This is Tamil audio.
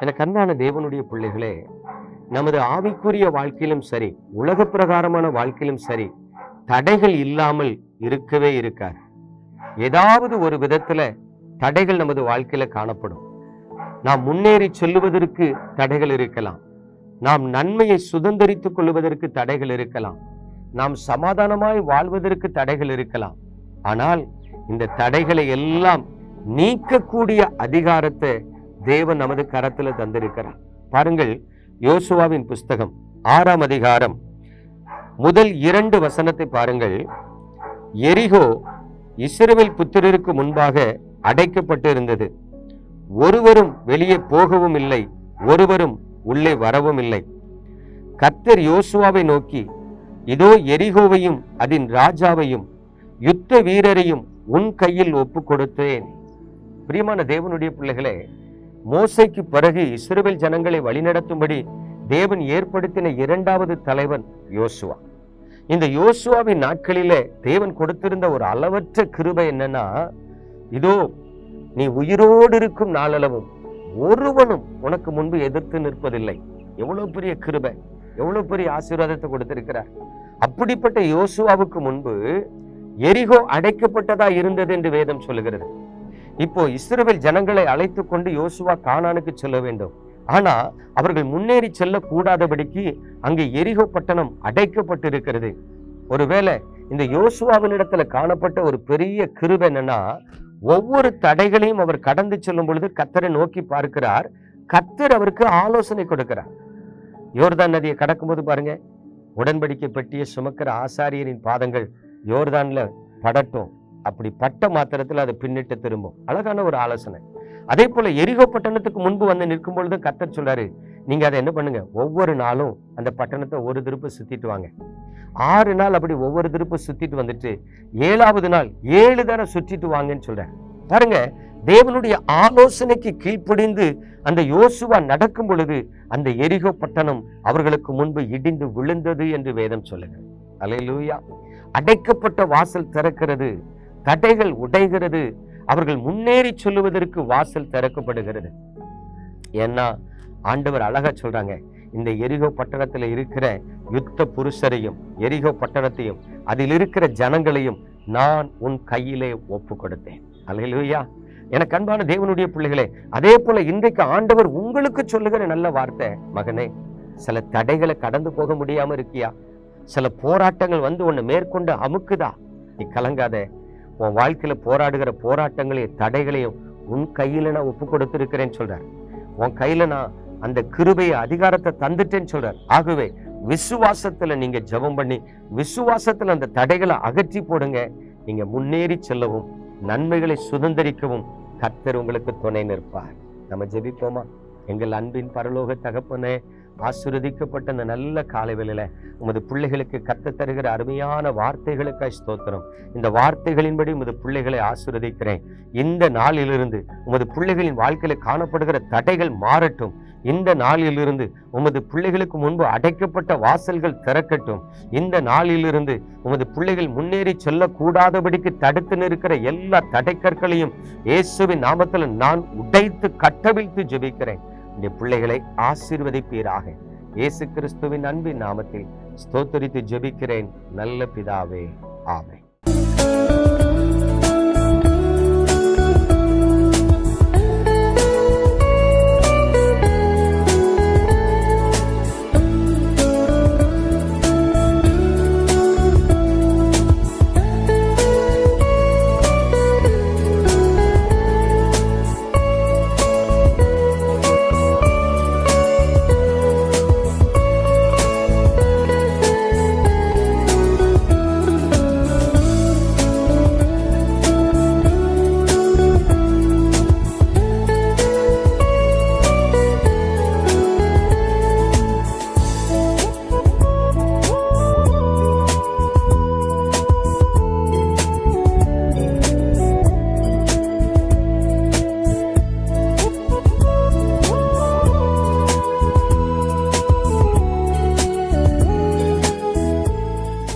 எனக்கு அன்பான தேவனுடைய பிள்ளைகளே நமது ஆவிக்குரிய வாழ்க்கையிலும் சரி உலக பிரகாரமான வாழ்க்கையிலும் சரி தடைகள் இல்லாமல் இருக்கவே இருக்காது ஏதாவது ஒரு விதத்துல தடைகள் நமது வாழ்க்கையில காணப்படும். நாம் முன்னேறி செல்லுவதற்கு தடைகள் இருக்கலாம். நாம் நன்மையை சுதந்திரித்துக் கொள்வதற்கு தடைகள் இருக்கலாம். நாம் சமாதானமாய் வாழ்வதற்கு தடைகள் இருக்கலாம். ஆனால் இந்த தடைகளை எல்லாம் நீக்கக்கூடிய அதிகாரத்தை தேவன் நமது கரத்துல தந்திருக்கிறார். பாருங்கள் யோசுவாவின் புஸ்தகம் ஆறாம் அதிகாரம். முதல் இரண்டு வசனத்தை பாருங்கள். எரிகோ இஸ்ரவேல் புத்திரருக்கு முன்பாக அடைக்கப்பட்டிருந்தது. ஒருவரும் வெளியே போகவும் இல்லை ஒருவரும் உள்ளே வரவும் இல்லை. கத்தர் யோசுவாவை நோக்கி இதோ எரிகோவையும் அதன் ராஜாவையும் யுத்த வீரரையும் உன் கையில் ஒப்பு கொடுத்தேன் பிரியமான தேவனுடைய பிள்ளைகளே மோசைக்கு பிறகு இஸ்ரேல் ஜனங்களை வழிநடத்தும்படி தேவன் ஏற்படுத்தின இரண்டாவது தலைவன் யோசுவா. இந்த யோசுவாவின் நாட்களிலே தேவன் கொடுத்திருந்த ஒரு அளவற்ற கிருபை என்னன்னா இதோ நீ உயிரோடு இருக்கும் நாளளவும் ஒருவனும் உனக்கு முன்பு எதிர்த்து நிற்பதில்லை. எவ்வளவு பெரிய கிருபை எவ்வளவு பெரிய ஆசீர்வாதத்தை கொடுத்திருக்கிறார். அப்படிப்பட்ட யோசுவாவுக்கு முன்பு எரிகோ அடைக்கப்பட்டதா இருந்தது என்று வேதம் சொல்லுகிறது. இப்போ இஸ்ரவேல் ஜனங்களை அழைத்து கொண்டு யோசுவா கானானுக்கு செல்ல வேண்டும். ஆனா அவர்கள் முன்னேறி செல்லக்கூடாதபடிக்கு அங்கே எரிகோ பட்டணம் அடைக்கப்பட்டிருக்கிறது. ஒருவேளை இந்த யோசுவாவினிடத்துல காணப்பட்ட ஒரு பெரிய கிருப என்னன்னா ஒவ்வொரு தடைகளையும் அவர் கடந்து செல்லும் பொழுது கத்தரை நோக்கி பார்க்கிறார். கத்தர் அவருக்கு ஆலோசனை கொடுக்கிறார். யோர்தான் நதியை கடக்கும்போது பாருங்க உடன்படிக்கை பெட்டியை சுமக்கிற ஆசாரியரின் பாதங்கள் யோர்தான்ல படட்டும். அப்படி பட்ட மாத்திரத்தில் அதை பின்னிட்டு திரும்பும். அழகான ஒரு ஆலோசனை. அதே போல எரிகோ பட்டணத்துக்கு முன்பு வந்து நிற்கும் பொழுது கத்தர் சொல்றாரு நீங்க அதை என்ன பண்ணுங்க? ஒவ்வொரு நாளும் அந்த பட்டணத்தை ஒரு திருப்பு சுத்திட்டு வாங்க. ஆறு நாள் அப்படி ஒவ்வொரு திருப்பு சுத்திட்டு வந்துட்டு ஏழாவது நாள் ஏழு தடவை சுற்றிட்டு வாங்கன்னு சொல்றேன் பாருங்க தேவனுடைய ஆலோசனைக்கு கீழ்ப்படிந்து அந்த யோசுவா நடக்கும் பொழுது அந்த எரிகோ பட்டணம் அவர்களுக்கு முன்பு இடிந்து விழுந்தது என்று வேதம் சொல்லுங்க அலையிலூயா அடைக்கப்பட்ட வாசல் திறக்கிறது. தடைகள் உடைகிறது. அவர்கள் முன்னேறி சொல்லுவதற்கு வாசல் திறக்கப்படுகிறது. ஏன்னா ஆண்டவர் அழகா சொல்றாங்க இந்த எரிகோ பட்டணத்தில் இருக்கிற யுத்த புருஷரையும் எரிகோ பட்டணத்தையும் அதில் இருக்கிற ஜனங்களையும் நான் உன் கையிலே ஒப்பு கொடுத்தேன் அல்லையா எனக்கு அன்பான தேவனுடைய பிள்ளைகளே அதே போல இன்றைக்கு ஆண்டவர் உங்களுக்கு சொல்லுகிற நல்ல வார்த்தை மகனே சில தடைகளை கடந்து போக முடியாம இருக்கியா? சில போராட்டங்கள் வந்து உன்னை மேற்கொண்டு அமுக்குதா? நீ கலங்காத. உன் வாழ்க்கையில போராடுகிற போராட்டங்களையும் தடைகளையும் உன் கையில நான் ஒப்பு கொடுத்திருக்கிறேன்னு சொல்றார். உன் கையில நான் அந்த கிருபையை அதிகாரத்தை தந்துட்டேன்னு சொல்றார். ஆகவே விசுவாசத்துல நீங்க ஜெபம் பண்ணி விசுவாசத்துல அந்த தடைகளை அகற்றி போடுங்க. நீங்க முன்னேறி செல்லவும் நன்மைகளை சுதந்திரிக்கவும் கர்த்தர் உங்களுக்கு துணை நிற்பார். நம்ம ஜெபிப்போமா? எங்கள் அன்பின் பரலோக தகப்பனே ஆசிர்வதிக்கப்பட்ட இந்த நல்ல காலை வேளையில உமது பிள்ளைகளுக்கு கத்த தருகிற அருமையான வார்த்தைகளுக்காய் ஸ்தோத்திரம். இந்த வார்த்தைகளின்படி உமது பிள்ளைகளை ஆசிர்வதிக்கிறேன். இந்த நாளிலிருந்து உமது பிள்ளைகளின் வாழ்க்கையில் காணப்படுகிற தடைகள் மாறட்டும். இந்த நாளிலிருந்து உமது பிள்ளைகளுக்கு முன்பு அடைக்கப்பட்ட வாசல்கள் திறக்கட்டும். இந்த நாளிலிருந்து உமது பிள்ளைகள் முன்னேறி செல்லக்கூடாதபடிக்கு தடுத்து நிற்கிற எல்லா தடைக்கற்களையும் இயேசுவின் நாமத்தில் நான் உடைத்து கட்டவிழ்த்து ஜெபிக்கிறேன். இந்த பிள்ளைகளை ஆசீர்வதிப்பீராக. இயேசு கிறிஸ்துவின் அன்பின் நாமத்தில் ஸ்தோத்தரித்து ஜெபிக்கிறேன். நல்ல பிதாவே. ஆமென்.